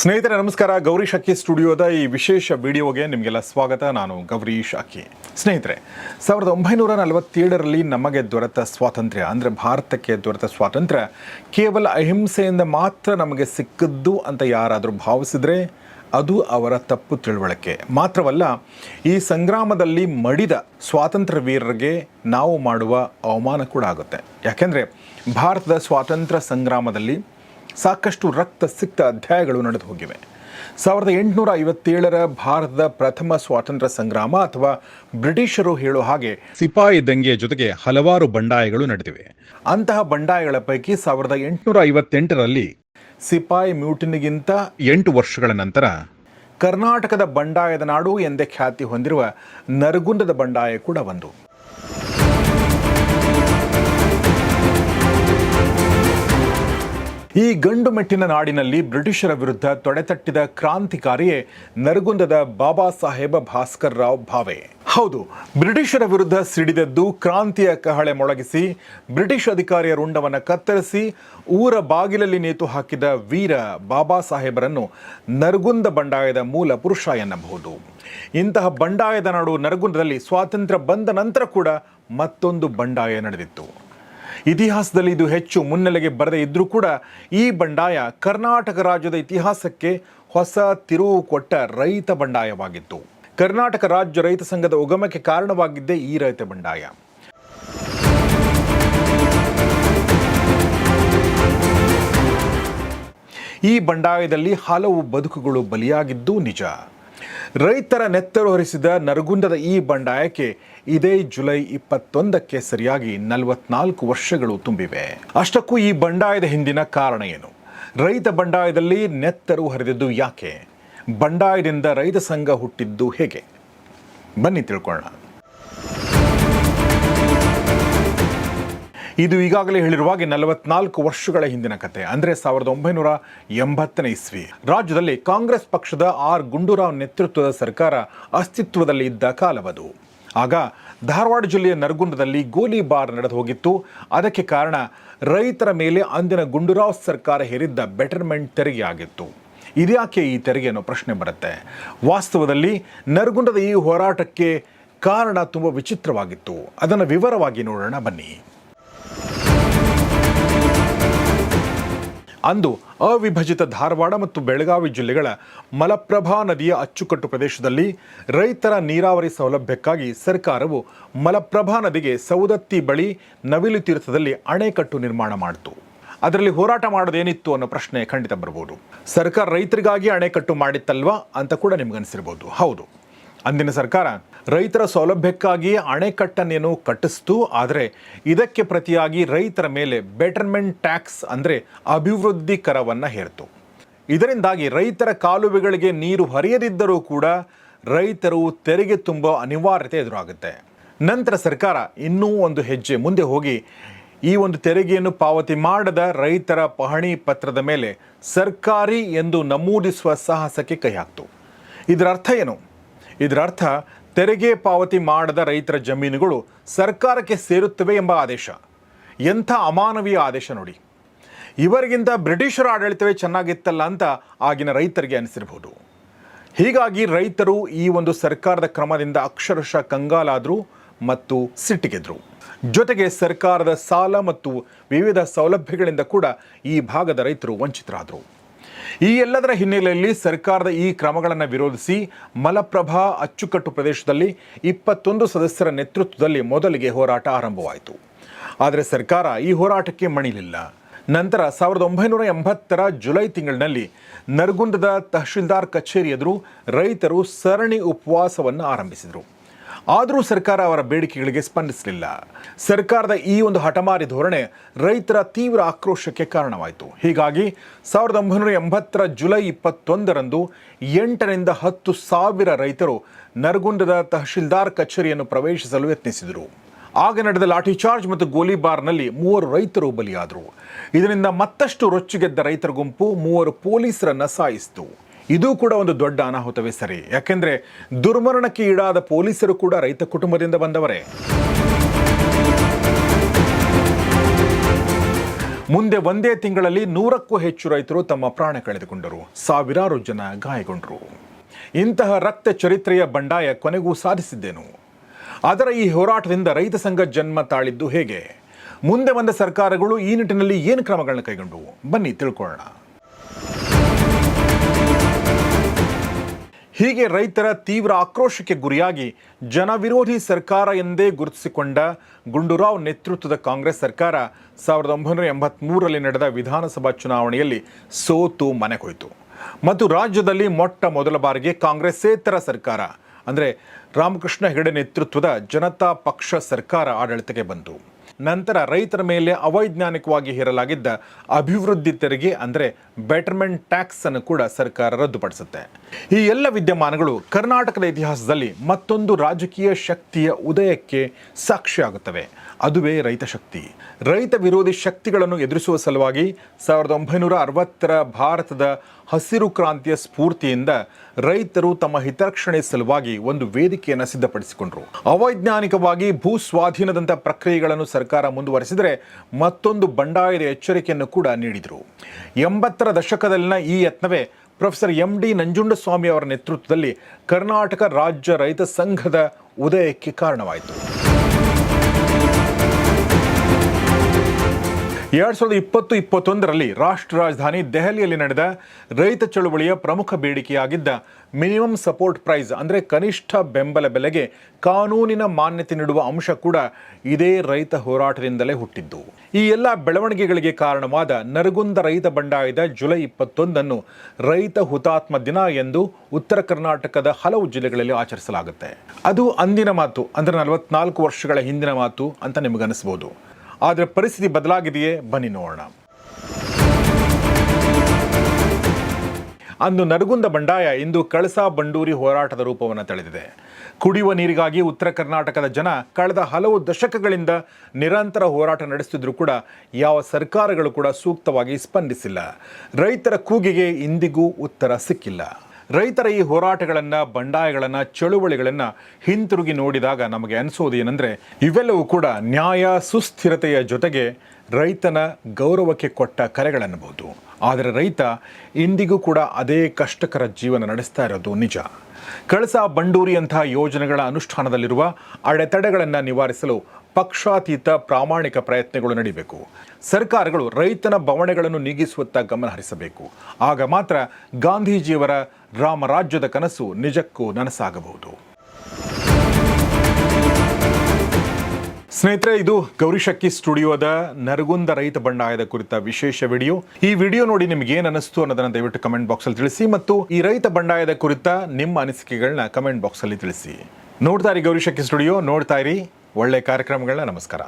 ಸ್ನೇಹಿತರೆ, ನಮಸ್ಕಾರ. ಗೌರೀಶ್ ಅಕ್ಕಿ ಸ್ಟುಡಿಯೋದ ಈ ವಿಶೇಷ ವಿಡಿಯೋಗೆ ನಿಮಗೆಲ್ಲ ಸ್ವಾಗತ. ನಾನು ಗೌರೀಶ್ ಅಕ್ಕಿ ಸ್ನೇಹಿತರೆ, ಸಾವಿರದ ಒಂಬೈನೂರ ನಲವತ್ತೇಳರಲ್ಲಿ ನಮಗೆ ದೊರೆತ ಸ್ವಾತಂತ್ರ್ಯ, ಅಂದರೆ ಭಾರತಕ್ಕೆ ದೊರೆತ ಸ್ವಾತಂತ್ರ್ಯ, ಕೇವಲ ಅಹಿಂಸೆಯಿಂದ ಮಾತ್ರ ನಮಗೆ ಸಿಕ್ಕದ್ದು ಅಂತ ಯಾರಾದರೂ ಭಾವಿಸಿದರೆ ಅದು ಅವರ ತಪ್ಪು ತಿಳುವಳಿಕೆ. ಮಾತ್ರವಲ್ಲ, ಈ ಸಂಗ್ರಾಮದಲ್ಲಿ ಮಡಿದ ಸ್ವಾತಂತ್ರ್ಯ ವೀರರಿಗೆ ನಾವು ಮಾಡುವ ಅವಮಾನ ಕೂಡ ಆಗುತ್ತೆ. ಯಾಕೆಂದರೆ, ಭಾರತದ ಸ್ವಾತಂತ್ರ್ಯ ಸಂಗ್ರಾಮದಲ್ಲಿ ಸಾಕಷ್ಟು ರಕ್ತ ಸಿಕ್ತ ಅಧ್ಯಾಯಗಳು ನಡೆದು ಹೋಗಿವೆ. ಸಾವಿರದ ಎಂಟುನೂರ ಐವತ್ತೇಳರ ಭಾರತದ ಪ್ರಥಮ ಸ್ವಾತಂತ್ರ್ಯ ಸಂಗ್ರಾಮ ಅಥವಾ ಬ್ರಿಟಿಷರು ಹೇಳೋ ಹಾಗೆ ಸಿಪಾಯಿ ದಂಗೆಯ ಜೊತೆಗೆ ಹಲವಾರು ಬಂಡಾಯಗಳು ನಡೆದಿವೆ. ಅಂತಹ ಬಂಡಾಯಗಳ ಪೈಕಿ ಸಾವಿರದ ಎಂಟುನೂರ ಐವತ್ತೆಂಟರಲ್ಲಿ ಸಿಪಾಯಿ ಮ್ಯೂಟಿನಿಗಿಂತ ಎಂಟು ವರ್ಷಗಳ ನಂತರ ಕರ್ನಾಟಕದ ಬಂಡಾಯದ ನಾಡು ಎಂದೇ ಖ್ಯಾತಿ ಹೊಂದಿರುವ ನರಗುಂದದ ಬಂಡಾಯ ಕೂಡ ಒಂದು ಈ ಗಂಡು ಮೆಟ್ಟಿನ ನಾಡಿನಲ್ಲಿ ಬ್ರಿಟಿಷರ ವಿರುದ್ಧ ತೊಡೆತಟ್ಟಿದ ಕ್ರಾಂತಿಕಾರಿಯೇ ನರಗುಂದದ ಬಾಬಾ ಸಾಹೇಬ ಭಾಸ್ಕರ್ ರಾವ್ ಭಾವೆ. ಹೌದು, ಬ್ರಿಟಿಷರ ವಿರುದ್ಧ ಸಿಡಿದದ್ದು ಕ್ರಾಂತಿಯ ಕಹಳೆ ಮೊಳಗಿಸಿ ಬ್ರಿಟಿಷ್ ಅಧಿಕಾರಿಯ ರುಂಡವನ್ನು ಕತ್ತರಿಸಿ ಊರ ಬಾಗಿಲಲ್ಲಿ ನೇತು ಹಾಕಿದ ವೀರ ಬಾಬಾ ಸಾಹೇಬರನ್ನು ನರಗುಂದ ಬಂಡಾಯದ ಮೂಲ ಪುರುಷ ಎನ್ನಬಹುದು. ಇಂತಹ ಬಂಡಾಯದ ನಾಡು ನರಗುಂದದಲ್ಲಿ ಸ್ವಾತಂತ್ರ್ಯ ಬಂದ ನಂತರ ಕೂಡ ಮತ್ತೊಂದು ಬಂಡಾಯ ನಡೆದಿತ್ತು. ಇತಿಹಾಸದಲ್ಲಿ ಇದು ಹೆಚ್ಚು ಮುನ್ನೆಲೆಗೆ ಬರದೇ ಇದ್ದರೂ ಕೂಡ ಈ ಬಂಡಾಯ ಕರ್ನಾಟಕ ರಾಜ್ಯದ ಇತಿಹಾಸಕ್ಕೆ ಹೊಸ ತಿರುವು ಕೊಟ್ಟ ರೈತ ಬಂಡಾಯವಾಗಿತ್ತು. ಕರ್ನಾಟಕ ರಾಜ್ಯ ರೈತ ಸಂಘದ ಉಗಮಕ್ಕೆ ಕಾರಣವಾಗಿದ್ದೇ ಈ ರೈತ ಬಂಡಾಯ. ಈ ಬಂಡಾಯದಲ್ಲಿ ಹಲವು ಬದುಕುಗಳು ಬಲಿಯಾಗಿದ್ದು ನಿಜ. ರೈತರ ನೆತ್ತರು ಹರಿಸಿದ ನರಗುಂದದ ಈ ಬಂಡಾಯಕ್ಕೆ ಇದೇ ಜುಲೈ ಇಪ್ಪತ್ತೊಂದಕ್ಕೆ ಸರಿಯಾಗಿ ನಲವತ್ನಾಲ್ಕು ವರ್ಷಗಳು ತುಂಬಿವೆ. ಅಷ್ಟಕ್ಕೂ ಈ ಬಂಡಾಯದ ಹಿಂದಿನ ಕಾರಣ ಏನು? ರೈತ ಬಂಡಾಯದಲ್ಲಿ ನೆತ್ತರು ಹರಿದಿದ್ದು ಯಾಕೆ? ಬಂಡಾಯದಿಂದ ರೈತ ಸಂಘ ಹುಟ್ಟಿದ್ದು ಹೇಗೆ? ಬನ್ನಿ ತಿಳ್ಕೊಳ್ಳೋಣ. ಇದು ಈಗಾಗಲೇ ಹೇಳಿರುವಾಗೆ ನಲವತ್ನಾಲ್ಕು ವರ್ಷಗಳ ಹಿಂದಿನ ಕತೆ. ಅಂದರೆ ಸಾವಿರದ ಒಂಬೈನೂರ ಎಂಬತ್ತನೇ ಇಸ್ವಿ. ರಾಜ್ಯದಲ್ಲಿ ಕಾಂಗ್ರೆಸ್ ಪಕ್ಷದ ಆರ್ ಗುಂಡೂರಾವ್ ನೇತೃತ್ವದ ಸರ್ಕಾರ ಅಸ್ತಿತ್ವದಲ್ಲಿ ಇದ್ದ ಕಾಲವದು. ಆಗ ಧಾರವಾಡ ಜಿಲ್ಲೆಯ ನರಗುಂದದಲ್ಲಿ ಗೋಲಿಬಾರ್ ನಡೆದು ಹೋಗಿತ್ತು. ಅದಕ್ಕೆ ಕಾರಣ ರೈತರ ಮೇಲೆ ಅಂದಿನ ಗುಂಡೂರಾವ್ ಸರ್ಕಾರ ಹೇರಿದ್ದ ಬೆಟರ್ಮೆಂಟ್ ತೆರಿಗೆ ಆಗಿತ್ತು. ಇದ್ಯಾಕೆ ಈ ತೆರಿಗೆ ಅನ್ನೋ ಪ್ರಶ್ನೆ ಬರುತ್ತೆ. ವಾಸ್ತವದಲ್ಲಿ ನರಗುಂದದ ಈ ಹೋರಾಟಕ್ಕೆ ಕಾರಣ ತುಂಬ ವಿಚಿತ್ರವಾಗಿತ್ತು. ಅದನ್ನು ವಿವರವಾಗಿ ನೋಡೋಣ ಬನ್ನಿ. ಅಂದು ಅವಿಭಜಿತ ಧಾರವಾಡ ಮತ್ತು ಬೆಳಗಾವಿ ಜಿಲ್ಲೆಗಳ ಮಲಪ್ರಭಾ ನದಿಯ ಅಚ್ಚುಕಟ್ಟು ಪ್ರದೇಶದಲ್ಲಿ ರೈತರ ನೀರಾವರಿ ಸೌಲಭ್ಯಕ್ಕಾಗಿ ಸರ್ಕಾರವು ಮಲಪ್ರಭಾ ನದಿಗೆ ಸೌದತ್ತಿ ಬಳಿ ನವಿಲು ತೀರ್ಥದಲ್ಲಿ ಅಣೆಕಟ್ಟು ನಿರ್ಮಾಣ ಮಾಡಿತು. ಅದರಲ್ಲಿ ಹೋರಾಟ ಮಾಡೋದೇನಿತ್ತು ಅನ್ನೋ ಪ್ರಶ್ನೆ ಖಂಡಿತ ಬರ್ಬೋದು. ಸರ್ಕಾರ ರೈತರಿಗಾಗಿ ಅಣೆಕಟ್ಟು ಮಾಡಿತ್ತಲ್ವಾ ಅಂತ ಕೂಡ ನಿಮ್ಗನ್ಸಿರ್ಬೋದು. ಹೌದು. ಅಂದಿನ ಸರ್ಕಾರ ರೈತರ ಸೌಲಭ್ಯಕ್ಕಾಗಿ ಅಣೆಕಟ್ಟನ್ನೇನು ಕಟ್ಟಿಸ್ತು, ಆದರೆ ಇದಕ್ಕೆ ಪ್ರತಿಯಾಗಿ ರೈತರ ಮೇಲೆ ಬೆಟರ್ಮೆಂಟ್ ಟ್ಯಾಕ್ಸ್ ಅಂದರೆ ಅಭಿವೃದ್ಧಿ ಕರವನ್ನು ಹೇರ್ತು. ಇದರಿಂದಾಗಿ ರೈತರ ಕಾಲುವೆಗಳಿಗೆ ನೀರು ಹರಿಯದಿದ್ದರೂ ಕೂಡ ರೈತರು ತೆರಿಗೆ ತುಂಬೋ ಅನಿವಾರ್ಯತೆ ಎದುರಾಗುತ್ತೆ. ನಂತರ ಸರ್ಕಾರ ಇನ್ನೂ ಒಂದು ಹೆಜ್ಜೆ ಮುಂದೆ ಹೋಗಿ ಈ ಒಂದು ತೆರಿಗೆಯನ್ನು ಪಾವತಿ ಮಾಡದ ರೈತರ ಪಹಣಿ ಪತ್ರದ ಮೇಲೆ ಸರ್ಕಾರಿ ಎಂದು ನಮೂದಿಸುವ ಸಾಹಸಕ್ಕೆ ಕೈ ಹಾಕ್ತು. ಇದರ ಅರ್ಥ ಏನು? ಇದರ ಅರ್ಥ ತೆರಿಗೆ ಪಾವತಿ ಮಾಡದ ರೈತರ ಜಮೀನುಗಳು ಸರ್ಕಾರಕ್ಕೆ ಸೇರುತ್ತವೆ ಎಂಬ ಆದೇಶ. ಎಂಥ ಅಮಾನವೀಯ ಆದೇಶ ನೋಡಿ. ಇವರಿಗಿಂತ ಬ್ರಿಟಿಷರ ಆಡಳಿತವೇ ಚೆನ್ನಾಗಿತ್ತಲ್ಲ ಅಂತ ಆಗಿನ ರೈತರಿಗೆ ಅನಿಸಿರಬಹುದು. ಹೀಗಾಗಿ ರೈತರು ಈ ಒಂದು ಸರ್ಕಾರದ ಕ್ರಮದಿಂದ ಅಕ್ಷರಶಃ ಕಂಗಾಲಾದರು ಮತ್ತು ಸಿಟ್ಟಿಗೆದ್ರು. ಜೊತೆಗೆ ಸರ್ಕಾರದ ಸಾಲ ಮತ್ತು ವಿವಿಧ ಸೌಲಭ್ಯಗಳಿಂದ ಕೂಡ ಈ ಭಾಗದ ರೈತರು ವಂಚಿತರಾದರು. ಈ ಎಲ್ಲದರ ಹಿನ್ನೆಲೆಯಲ್ಲಿ ಸರ್ಕಾರದ ಈ ಕ್ರಮಗಳನ್ನು ವಿರೋಧಿಸಿ ಮಲಪ್ರಭಾ ಅಚ್ಚುಕಟ್ಟು ಪ್ರದೇಶದಲ್ಲಿ ಇಪ್ಪತ್ತೊಂದು ಸದಸ್ಯರ ನೇತೃತ್ವದಲ್ಲಿ ಮೊದಲಿಗೆ ಹೋರಾಟ ಆರಂಭವಾಯಿತು. ಆದರೆ ಸರ್ಕಾರ ಈ ಹೋರಾಟಕ್ಕೆ ಮಣಿಲಿಲ್ಲ. ನಂತರ ಸಾವಿರದ ಒಂಬೈನೂರ ಎಂಬತ್ತರ ಜುಲೈ ತಿಂಗಳಿನಲ್ಲಿ ನರಗುಂದದ ತಹಶೀಲ್ದಾರ್ ಕಚೇರಿ ಎದುರು ರೈತರು ಸರಣಿ ಉಪವಾಸವನ್ನು ಆರಂಭಿಸಿದರು. ಆದರೂ ಸರ್ಕಾರ ಅವರ ಬೇಡಿಕೆಗಳಿಗೆ ಸ್ಪಂದಿಸಲಿಲ್ಲ. ಸರ್ಕಾರದ ಈ ಒಂದು ಹಠಮಾರಿ ಧೋರಣೆ ರೈತರ ತೀವ್ರ ಆಕ್ರೋಶಕ್ಕೆ ಕಾರಣವಾಯಿತು. ಹೀಗಾಗಿ ಸಾವಿರದ ಒಂಬೈನೂರ ಎಂಬತ್ತರ ಜುಲೈ ಇಪ್ಪತ್ತೊಂದರಂದು ಎಂಟರಿಂದ ಹತ್ತು ಸಾವಿರ ರೈತರು ನರಗುಂದದ ತಹಶೀಲ್ದಾರ್ ಕಚೇರಿಯನ್ನು ಪ್ರವೇಶಿಸಲು ಯತ್ನಿಸಿದರು. ಆಗ ನಡೆದ ಲಾಠಿ ಚಾರ್ಜ್ ಮತ್ತು ಗೋಲಿಬಾರ್ನಲ್ಲಿ ಮೂವರು ರೈತರು ಬಲಿಯಾದರು. ಇದರಿಂದ ಮತ್ತಷ್ಟು ರೊಚ್ಚಿಗೆದ್ದ ರೈತರ ಗುಂಪು ಮೂವರು ಪೊಲೀಸರನ್ನು ಸಾಯಿಸಿತು. ಇದು ಕೂಡ ಒಂದು ದೊಡ್ಡ ಅನಾಹುತವೇ ಸರಿ. ಯಾಕೆಂದರೆ ದುರ್ಮರಣಕ್ಕೆ ಈಡಾದ ಪೊಲೀಸರು ಕೂಡ ರೈತ ಕುಟುಂಬದಿಂದ ಬಂದವರೇ. ಮುಂದೆ ಒಂದೇ ತಿಂಗಳಲ್ಲಿ ನೂರಕ್ಕೂ ಹೆಚ್ಚು ರೈತರು ತಮ್ಮ ಪ್ರಾಣ ಕಳೆದುಕೊಂಡರು. ಸಾವಿರಾರು ಜನ ಗಾಯಗೊಂಡರು. ಇಂತಹ ರಕ್ತ ಚರಿತ್ರೆಯ ಬಂಡಾಯ ಕೊನೆಗೂ ಸಾಧಿಸಿದ್ದೇನು? ಅದರ ಈ ಹೋರಾಟದಿಂದ ರೈತ ಸಂಘ ಜನ್ಮ ತಾಳಿದ್ದು ಹೇಗೆ? ಮುಂದೆ ಬಂದ ಸರ್ಕಾರಗಳು ಈ ನಿಟ್ಟಿನಲ್ಲಿ ಏನು ಕ್ರಮಗಳನ್ನು ಕೈಗೊಂಡವು? ಬನ್ನಿ ತಿಳ್ಕೊಳ್ಳೋಣ. ಹೀಗೆ ರೈತರ ತೀವ್ರ ಆಕ್ರೋಶಕ್ಕೆ ಗುರಿಯಾಗಿ ಜನವಿರೋಧಿ ಸರ್ಕಾರ ಎಂದೇ ಗುರುತಿಸಿಕೊಂಡ ಗುಂಡೂರಾವ್ ನೇತೃತ್ವದ ಕಾಂಗ್ರೆಸ್ ಸರ್ಕಾರ ಸಾವಿರದ ಒಂಬೈನೂರ ಎಂಬತ್ತ್ಮೂರರಲ್ಲಿ ನಡೆದ ವಿಧಾನಸಭಾ ಚುನಾವಣೆಯಲ್ಲಿ ಸೋತು ಮನೆಗೋಯ್ತು ಮತ್ತು ರಾಜ್ಯದಲ್ಲಿ ಮೊಟ್ಟ ಮೊದಲ ಬಾರಿಗೆ ಕಾಂಗ್ರೆಸ್ಸೇತರ ಸರ್ಕಾರ, ಅಂದರೆ ರಾಮಕೃಷ್ಣ ಹೆಗಡೆ ನೇತೃತ್ವದ ಜನತಾ ಪಕ್ಷ ಸರ್ಕಾರ ಆಡಳಿತಕ್ಕೆ ಬಂತು. ನಂತರ ರೈತರ ಮೇಲೆ ಅವೈಜ್ಞಾನಿಕವಾಗಿ ಹೇರಲಾಗಿದ್ದ ಅಭಿವೃದ್ಧಿ ತೆರಿಗೆ ಅಂದರೆ ಬೆಟರ್ಮೆಂಟ್ ಟ್ಯಾಕ್ಸ್ ಅನ್ನು ಕೂಡ ಸರ್ಕಾರ ರದ್ದುಪಡಿಸುತ್ತೆ. ಈ ಎಲ್ಲ ವಿದ್ಯಮಾನಗಳು ಕರ್ನಾಟಕದ ಇತಿಹಾಸದಲ್ಲಿ ಮತ್ತೊಂದು ರಾಜಕೀಯ ಶಕ್ತಿಯ ಉದಯಕ್ಕೆ ಸಾಕ್ಷಿಯಾಗುತ್ತವೆ ಅದುವೇ ರೈತ ಶಕ್ತಿ. ರೈತ ವಿರೋಧಿ ಶಕ್ತಿಗಳನ್ನು ಎದುರಿಸುವ ಸಲುವಾಗಿ ಸಾವಿರದ ಒಂಬೈನೂರ ಅರವತ್ತರ ಭಾರತದ ಹಸಿರು ಕ್ರಾಂತಿಯ ಸ್ಫೂರ್ತಿಯಿಂದ ರೈತರು ತಮ್ಮ ಹಿತರಕ್ಷಣೆ ಸಲುವಾಗಿ ಒಂದು ವೇದಿಕೆಯನ್ನು ಸಿದ್ಧಪಡಿಸಿಕೊಂಡರು. ಅವೈಜ್ಞಾನಿಕವಾಗಿ ಭೂ ಸ್ವಾಧೀನದಂಥ ಪ್ರಕ್ರಿಯೆಗಳನ್ನು ಸರ್ಕಾರ ಮುಂದುವರೆಸಿದರೆ ಮತ್ತೊಂದು ಬಂಡಾಯದ ಎಚ್ಚರಿಕೆಯನ್ನು ಕೂಡ ನೀಡಿದರು. ಎಂಬತ್ತರ ದಶಕದಲ್ಲಿನ ಈ ಯತ್ನವೇ ಪ್ರೊಫೆಸರ್ ಎಂ ಡಿ ನಂಜುಂಡಸ್ವಾಮಿ ಅವರ ನೇತೃತ್ವದಲ್ಲಿ ಕರ್ನಾಟಕ ರಾಜ್ಯ ರೈತ ಸಂಘದ ಉದಯಕ್ಕೆ ಕಾರಣವಾಯಿತು. ಎರಡ್ ಸಾವಿರದ ಇಪ್ಪತ್ತು ಇಪ್ಪತ್ತೊಂದರಲ್ಲಿ ರಾಷ್ಟ್ರ ರಾಜಧಾನಿ ದೆಹಲಿಯಲ್ಲಿ ನಡೆದ ರೈತ ಚಳುವಳಿಯ ಪ್ರಮುಖ ಬೇಡಿಕೆಯಾಗಿದ್ದ ಮಿನಿಮಮ್ ಸಪೋರ್ಟ್ ಪ್ರೈಸ್, ಅಂದರೆ ಕನಿಷ್ಠ ಬೆಂಬಲ ಬೆಲೆಗೆ ಕಾನೂನಿನ ಮಾನ್ಯತೆ ನೀಡುವ ಅಂಶ ಕೂಡ ಇದೇ ರೈತ ಹೋರಾಟದಿಂದಲೇ ಹುಟ್ಟಿದ್ದು. ಈ ಎಲ್ಲ ಬೆಳವಣಿಗೆಗಳಿಗೆ ಕಾರಣವಾದ ನರಗುಂದ ರೈತ ಬಂಡಾಯದ ಜುಲೈ ಇಪ್ಪತ್ತೊಂದನ್ನು ರೈತ ಹುತಾತ್ಮ ದಿನ ಎಂದು ಉತ್ತರ ಕರ್ನಾಟಕದ ಹಲವು ಜಿಲ್ಲೆಗಳಲ್ಲಿ ಆಚರಿಸಲಾಗುತ್ತೆ. ಅದು ಅಂದಿನ ಮಾತು, ಅಂದರೆ ನಲವತ್ನಾಲ್ಕು ವರ್ಷಗಳ ಹಿಂದಿನ ಮಾತು ಅಂತ ನಿಮಗನಿಸ್ಬೋದು ಆದರೆ ಪರಿಸ್ಥಿತಿ ಬದಲಾಗಿದೆಯೇ? ಬನ್ನಿ ನೋಡೋಣ. ಅಂದು ನರಗುಂದ ಬಂಡಾಯ ಇಂದು ಕಳಸಾ ಬಂಡೂರಿ ಹೋರಾಟದ ರೂಪವನ್ನು ತಳೆದಿದೆ. ಕುಡಿಯುವ ನೀರಿಗಾಗಿ ಉತ್ತರ ಕರ್ನಾಟಕದ ಜನ ಕಳೆದ ಹಲವು ದಶಕಗಳಿಂದ ನಿರಂತರ ಹೋರಾಟ ನಡೆಸುತ್ತಿದ್ರೂ ಕೂಡ ಯಾವ ಸರ್ಕಾರಗಳು ಕೂಡ ಸೂಕ್ತವಾಗಿ ಸ್ಪಂದಿಸಿಲ್ಲ. ರೈತರ ಕೂಗಿಗೆ ಇಂದಿಗೂ ಉತ್ತರ ಸಿಕ್ಕಿಲ್ಲ. ರೈತರ ಈ ಹೋರಾಟಗಳನ್ನು, ಬಂಡಾಯಗಳನ್ನು, ಚಳುವಳಿಗಳನ್ನು ಹಿಂತಿರುಗಿ ನೋಡಿದಾಗ ನಮಗೆ ಅನಿಸೋದು ಏನಂದರೆ, ಇವೆಲ್ಲವೂ ಕೂಡ ನ್ಯಾಯ, ಸುಸ್ಥಿರತೆಯ ಜೊತೆಗೆ ರೈತನ ಗೌರವಕ್ಕೆ ಕೊಟ್ಟ ಕರೆಗಳನ್ನಬಹುದು. ಆದರೆ ರೈತ ಇಂದಿಗೂ ಕೂಡ ಅದೇ ಕಷ್ಟಕರ ಜೀವನ ನಡೆಸ್ತಾ ಇರೋದು ನಿಜ. ಕಳಸಾ ಬಂಡೂರಿಯಂತಹ ಯೋಜನೆಗಳ ಅನುಷ್ಠಾನದಲ್ಲಿರುವ ಅಡೆತಡೆಗಳನ್ನು ನಿವಾರಿಸಲು ಪಕ್ಷಾತೀತ ಪ್ರಾಮಾಣಿಕ ಪ್ರಯತ್ನಗಳು ನಡೀಬೇಕು. ಸರ್ಕಾರಗಳು ರೈತನ ಬವಣೆಗಳನ್ನು ನೀಗಿಸುವತ್ತ ಗಮನ ಹರಿಸಬೇಕು. ಆಗ ಮಾತ್ರ ಗಾಂಧೀಜಿಯವರ ರಾಮರಾಜ್ಯದ ಕನಸು ನಿಜಕ್ಕೂ ನನಸಾಗಬಹುದು. ಸ್ನೇಹಿತರೆ, ಇದು ಗೌರಿಶಕ್ಕಿ ಸ್ಟುಡಿಯೋದ ನರಗುಂದ ರೈತ ಬಂಡಾಯದ ಕುರಿತ ವಿಶೇಷ ವಿಡಿಯೋ. ಈ ವಿಡಿಯೋ ನೋಡಿ ನಿಮ್ಗೆ ಏನು ಅನಿಸ್ತು ಅನ್ನೋದನ್ನ ದಯವಿಟ್ಟು ಕಮೆಂಟ್ ಬಾಕ್ಸಲ್ಲಿ ತಿಳಿಸಿ ಮತ್ತು ಈ ರೈತ ಬಂಡಾಯದ ಕುರಿತ ನಿಮ್ಮ ಅನಿಸಿಕೆಗಳನ್ನ ಕಮೆಂಟ್ ಬಾಕ್ಸಲ್ಲಿ ತಿಳಿಸಿ. ನೋಡ್ತಾ ಇರಿ ಗೌರಿಶಕ್ಕಿ ಸ್ಟುಡಿಯೋ, ನೋಡ್ತಾ ಇರಿ. ಒಳ್ಳೆ ಕಾರ್ಯಕ್ರಮಗಳನ್ನ ನಮಸ್ಕಾರ.